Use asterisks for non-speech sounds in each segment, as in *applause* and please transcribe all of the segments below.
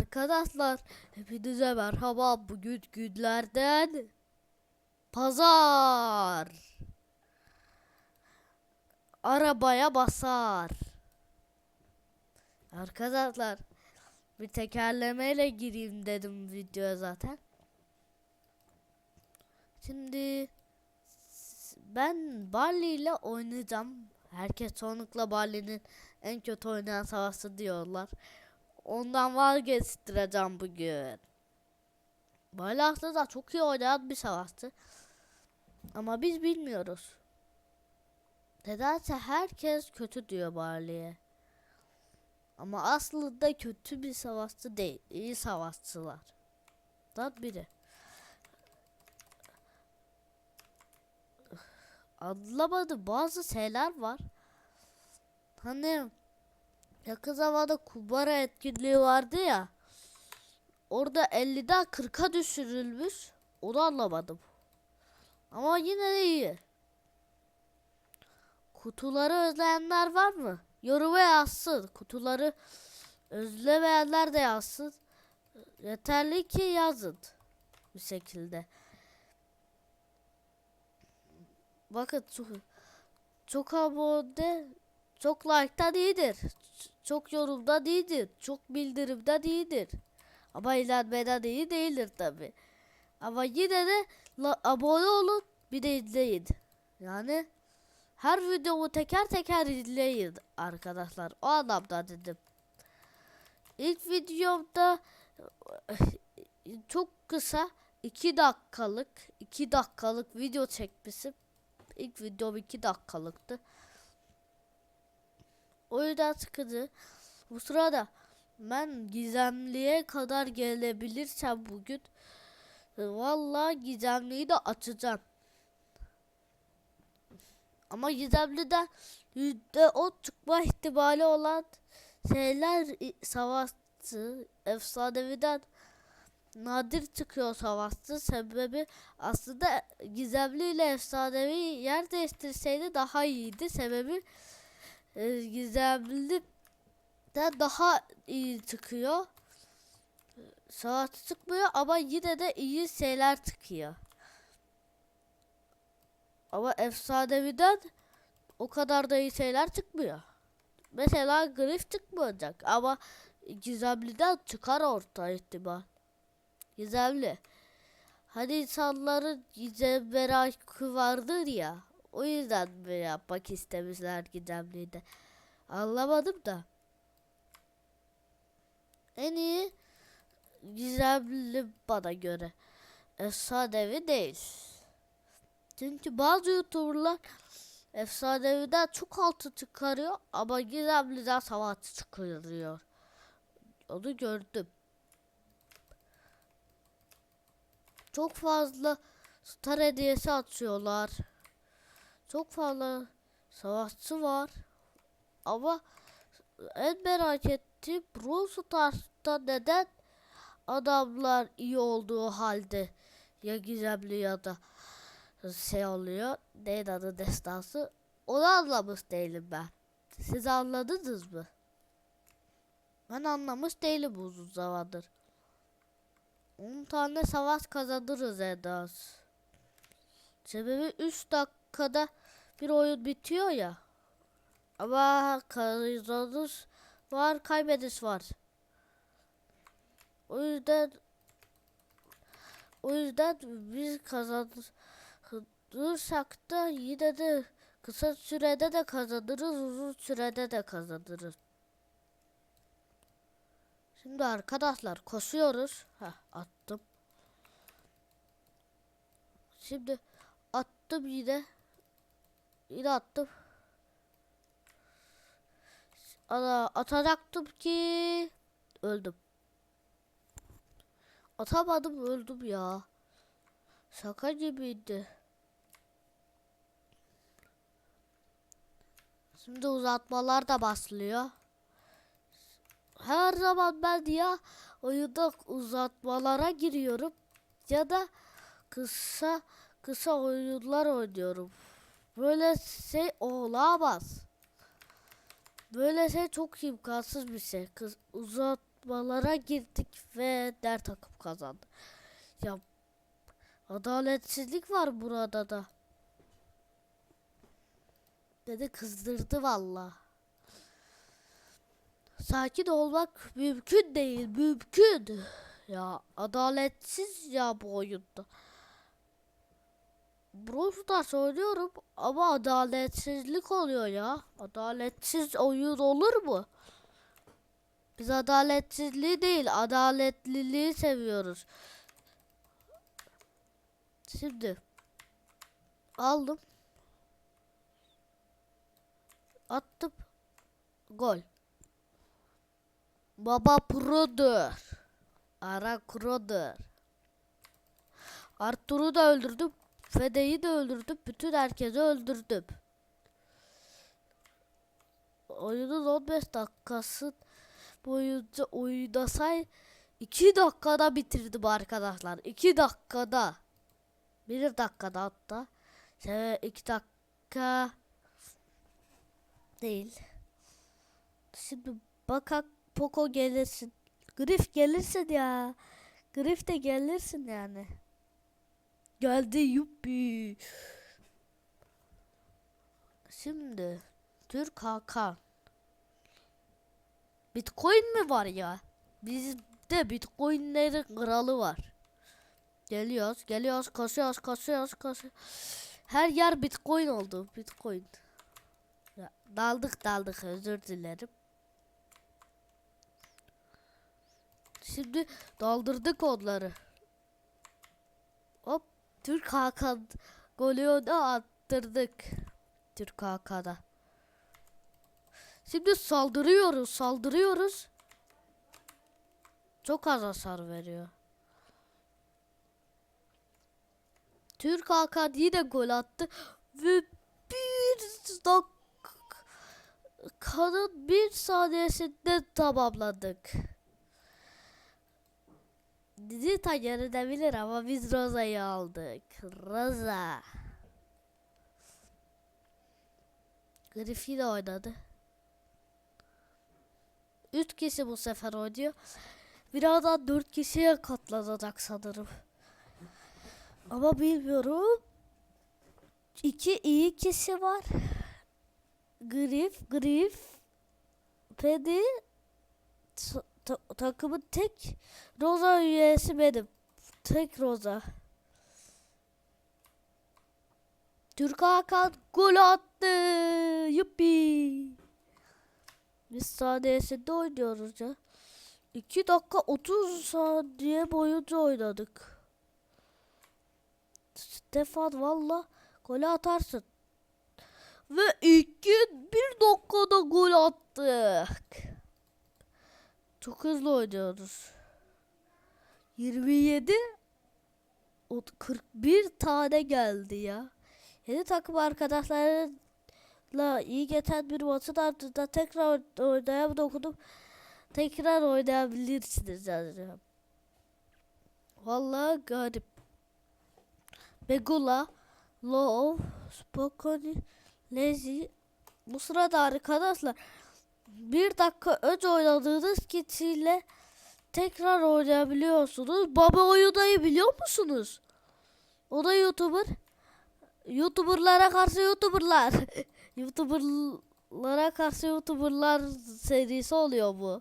Arkadaşlar hepinize merhaba. Bugün günlerden pazar. Arabaya basar. Arkadaşlar bir tekerlemeyle gireyim dedim videoya zaten. Şimdi ben Barley ile oynayacağım. Herkes çoğunlukla Barley'nin en kötü oynayan savaşçı diyorlar Ondan vazgeçtireceğim bugün. Böyle aslında çok iyi oynayan bir savaşçı. Ama biz bilmiyoruz. Nedense herkes kötü diyor Barley'e. Ama aslında kötü bir savaşçı değil. iyi savaşçılar. Dan biri. Anlamadım bazı şeyler var. Hani Yakın zamanda kumbara etkinliği vardı ya. Orada 50'den 40'a düşürülmüş. Onu anlamadım. Ama yine de iyi. Kutuları özleyenler var mı? Yoruma yazsın. Kutuları özlemeyenler de yazsın. Yeterli ki yazın. Bir şekilde. Bakın çok, çok abone çok like'tan iyidir. Ç- Çok yorumdan iyidir. Çok bildirimden iyidir. Ama ilerlemeden iyi değildir tabi. Ama yine de abone olun bir de izleyin. Yani her videomu teker teker izleyin arkadaşlar. O anlamda dedim. İlk videomda çok kısa 2 dakikalık 2 dakikalık video çekmişim. İlk videom 2 dakikalıktı. O yüzden sıkıcı. Bu sırada ben gizemliye kadar gelebilirsem bugün vallahi gizemliyi de açacağım. Ama gizemliden yüzde o çıkma ihtimali olan şeyler savaşçı efsaneviden nadir çıkıyor savaşçı sebebi aslında gizemli ile efsanevi yer değiştirseydi daha iyiydi sebebi e, gizemli de daha iyi çıkıyor. Saat çıkmıyor ama yine de iyi şeyler çıkıyor. Ama efsaneviden o kadar da iyi şeyler çıkmıyor. Mesela grif çıkmayacak ama gizemliden çıkar orta ihtimal. Gizemli. Hani insanların gizem merakı vardır ya. O yüzden mi yapmak istemişler gizemliyi de. Anlamadım da. En iyi gizemli bana göre. Efsanevi değil. Çünkü bazı youtuberlar efsaneviden çok altı çıkarıyor ama gizemliden savaşçı çıkarıyor. Onu gördüm. Çok fazla star hediyesi atıyorlar. Çok fazla savaşçı var. Ama en merak ettiğim Brawl Stars'ta neden adamlar iyi olduğu halde ya gizemli ya da şey oluyor. Neyin adı destansı. Onu anlamış değilim ben. Siz anladınız mı? Ben anlamış değilim uzun zamandır. 10 tane savaş kazanırız en az. Sebebi 3 dakikada bir oyun bitiyor ya. Ama kazanış var, kaybediş var. O yüzden o yüzden biz kazanırsak da yine de kısa sürede de kazanırız, uzun sürede de kazanırız. Şimdi arkadaşlar koşuyoruz. Heh, attım. Şimdi attım yine. Yine attım. Ana atacaktım ki öldüm. Atamadım öldüm ya. Şaka gibiydi. Şimdi uzatmalar da başlıyor. Her zaman ben ya oyunda uzatmalara giriyorum ya da kısa kısa oyunlar oynuyorum. Böyle şey olamaz. Böyle şey çok imkansız bir şey. Kız uzat kapışmalara girdik ve der takım kazandı. Ya adaletsizlik var burada da. Dedi kızdırdı valla. Sakin olmak mümkün değil, mümkün. Ya adaletsiz ya bu oyunda. Brawl Stars oynuyorum ama adaletsizlik oluyor ya. Adaletsiz oyun olur mu? Biz adaletsizliği değil, adaletliliği seviyoruz. Şimdi aldım. Attım. Gol. Baba produr. Ara produr. Artur'u da öldürdüm. Fede'yi de öldürdüm. Bütün herkesi öldürdüm. Oyunun 15 dakikası boyunca oynasay 2 dakikada bitirdim arkadaşlar. 2 dakikada. 1 dakikada hatta. 2 dakika değil. Şimdi bakak Poco gelirsin. Grif gelirsin ya. Grif de gelirsin yani. Geldi yuppi. Şimdi Türk Hakan. Bitcoin mi var ya? Bizde Bitcoin'lerin kralı var. Geliyoruz, geliyoruz, koşuyoruz, koşuyoruz, koşuyoruz. Her yer Bitcoin oldu, Bitcoin. Ya, daldık daldık özür dilerim. Şimdi daldırdık onları. Türk Hakan golü de attırdık. Türk Hakan'a. Şimdi saldırıyoruz saldırıyoruz. Çok az hasar veriyor. Türk Hakan yine gol attı ve bir dakikanın bir saniyesinde tamamladık. Zita yenilebilir ama biz Roza'yı aldık. Roza. Griffin oynadı. Üç kişi bu sefer oynuyor. Birazdan dört kişiye katlanacak sanırım. Ama bilmiyorum. İki iyi kişi var. Griff, Griff, Pedi, ta- ta- takımın tek Roza üyesi benim. Tek Roza. Türk Hakan gol attı. Yuppi. Biz saniyesinde oynuyoruz ya. 2 dakika 30 saniye boyunca oynadık. Stefan valla gol atarsın. Ve iki bir dakikada gol attık. Çok hızlı oynuyoruz. 27 ot- 41 tane geldi ya. Yeni takım arkadaşlarla iyi geçen bir maçın ardından tekrar oynaya dokundum. Tekrar oynayabilirsiniz yani. Vallahi garip. Begula, Love, Spokoni, Lazy. Bu sırada arkadaşlar bir dakika önce oynadığınız kişiyle tekrar oynayabiliyorsunuz. Baba Oyuda'yı biliyor musunuz? O da YouTuber. YouTuber'lara karşı YouTuber'lar. *laughs* YouTuber'lara karşı YouTuber'lar serisi oluyor bu.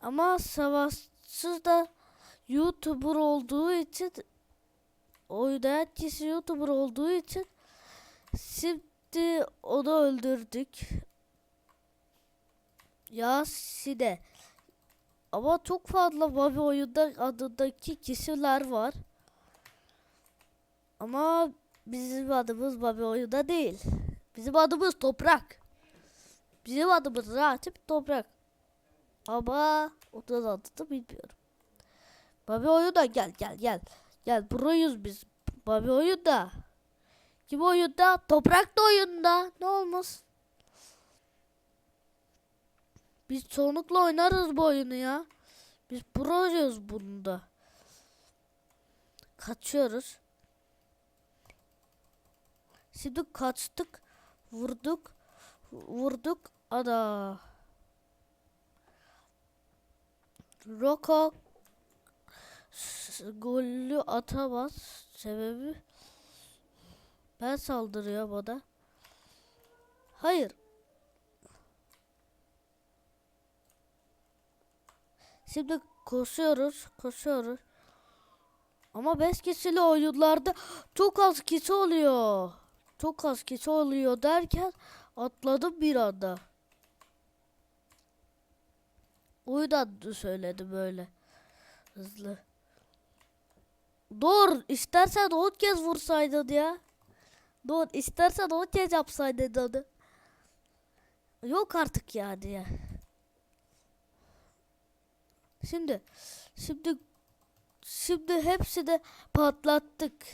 Ama savaşsız da YouTuber olduğu için oynayan kişi YouTuber olduğu için şimdi onu öldürdük. Ya Side. Ama çok fazla Bobby oyunda adındaki kişiler var. Ama bizim adımız Bobby oyunda değil. Bizim adımız Toprak. Bizim adımız Ratip Toprak. Ama onun adını bilmiyorum. Bobby oyunda gel gel gel. Gel burayız biz. Bobby oyunda. Kim oyunda? Toprak da oyunda. Ne olmaz? Biz çoğunlukla oynarız bu oyunu ya. Biz proyuz bunda. Kaçıyoruz. Şimdi kaçtık. Vurduk. Vurduk. Ada. Roko golü atamaz. Sebebi ben saldırıyor bana. Hayır. Şimdi koşuyoruz, koşuyoruz. Ama 5 kişili oyunlarda çok az kişi oluyor. Çok az kişi oluyor derken atladım bir anda. O söyledim böyle. Hızlı. Dur istersen 10 kez vursaydın ya. Dur istersen 10 kez yapsaydın onu. Yok artık ya. Şimdi şimdi şimdi hepsini patlattık.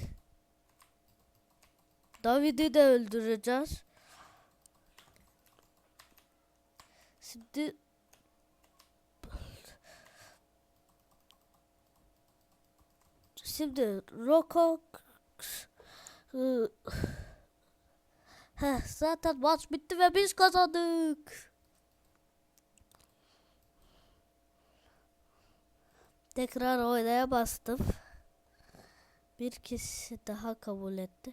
David'i de öldüreceğiz. Şimdi Şimdi Roko ıı, Heh, zaten maç bitti ve biz kazandık. Tekrar oynaya bastım. Bir kişi daha kabul etti.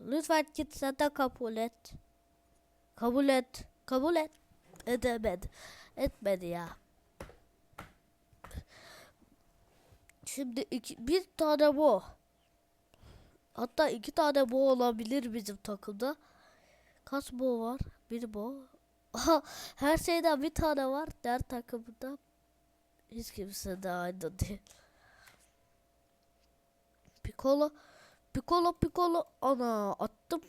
Lütfen git sen de kabul et. Kabul et. Kabul et. Edemedi. Etmedi ya. Şimdi iki, bir tane bu. Hatta iki tane bu olabilir bizim takımda. Kaç bu var? Bir. Aha, her şeyden bir tane var. Diğer takımda hiç kimse de aynı değil. Piccolo, Piccolo, Piccolo. Ana attım.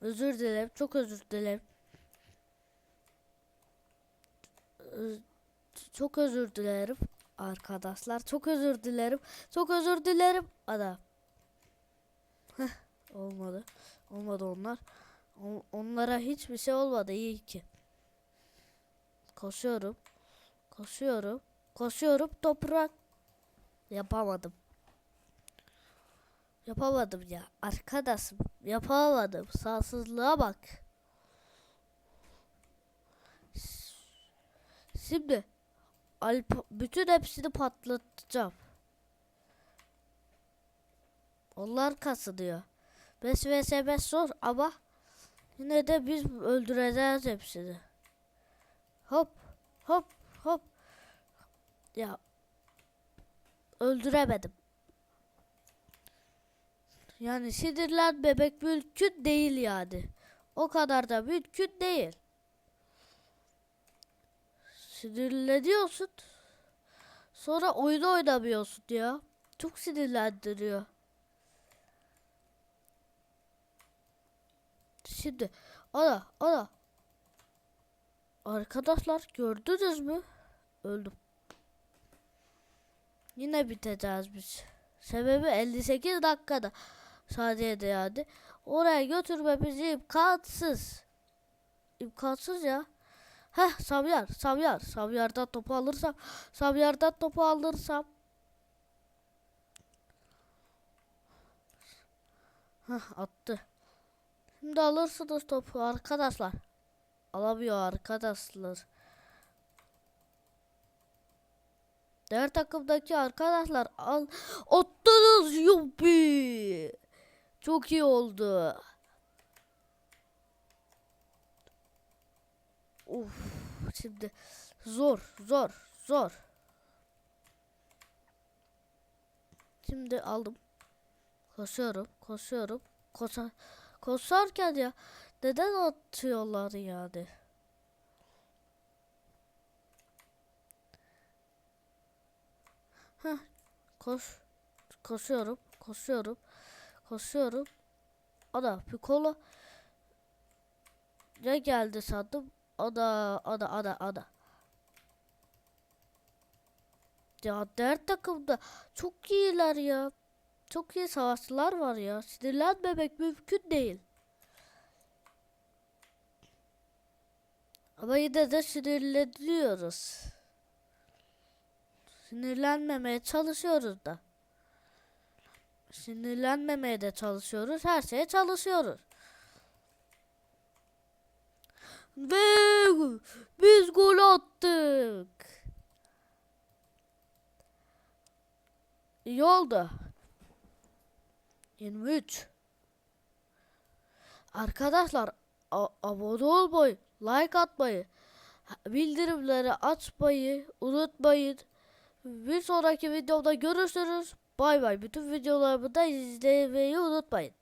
Özür dilerim. Çok özür dilerim. Çok özür dilerim arkadaşlar. Çok özür dilerim. Çok özür dilerim. Ada. Heh, olmadı. Olmadı onlar. On- onlara hiçbir şey olmadı. iyi ki. Koşuyorum. Koşuyorum. Koşuyorum. Toprak. Yapamadım. Yapamadım ya. Arkadaşım. Yapamadım. Sağsızlığa bak. Şimdi Alp bütün hepsini patlatacağım. Onlar kasılıyor. 5 vs 5 zor ama yine de biz öldüreceğiz hepsini. Hop hop hop. Ya öldüremedim. Yani sinirlen bebek mümkün değil yani. O kadar da mümkün değil. Sinirleniyorsun. Sonra oyunu oynamıyorsun ya. Çok sinirlendiriyor. Şimdi ana ana. Arkadaşlar gördünüz mü? Öldüm. Yine biteceğiz biz. Sebebi 58 dakikada sadece yani. Oraya götürmemiz imkansız. İmkansız ya. Heh Savyar, Savyar. Savyar'dan topu alırsam, Savyar'dan topu alırsam. Heh attı. Şimdi alırsınız topu arkadaşlar. Alamıyor arkadaşlar. Diğer takımdaki arkadaşlar al attınız yuppi. Çok iyi oldu. Uf, şimdi zor, zor, zor. Şimdi aldım. Koşuyorum, koşuyorum. Koşar, koşarken ya neden atıyorlar yani? Heh, koş, koşuyorum, koşuyorum, koşuyorum. Ana, Piccolo ne geldi sandım. Ada, ada, ada, ada. Ya diğer takımda çok iyiler ya. Çok iyi savaşçılar var ya. Sinirlenmemek mümkün değil. Ama yine de sinirleniyoruz. Sinirlenmemeye çalışıyoruz da. Sinirlenmemeye de çalışıyoruz. Her şeye çalışıyoruz. Ve biz gol attık. İyi oldu. 23. Arkadaşlar abone olmayı, like atmayı, bildirimleri açmayı unutmayın. Bir sonraki videoda görüşürüz. Bay bay. Bütün videolarımı da izlemeyi unutmayın.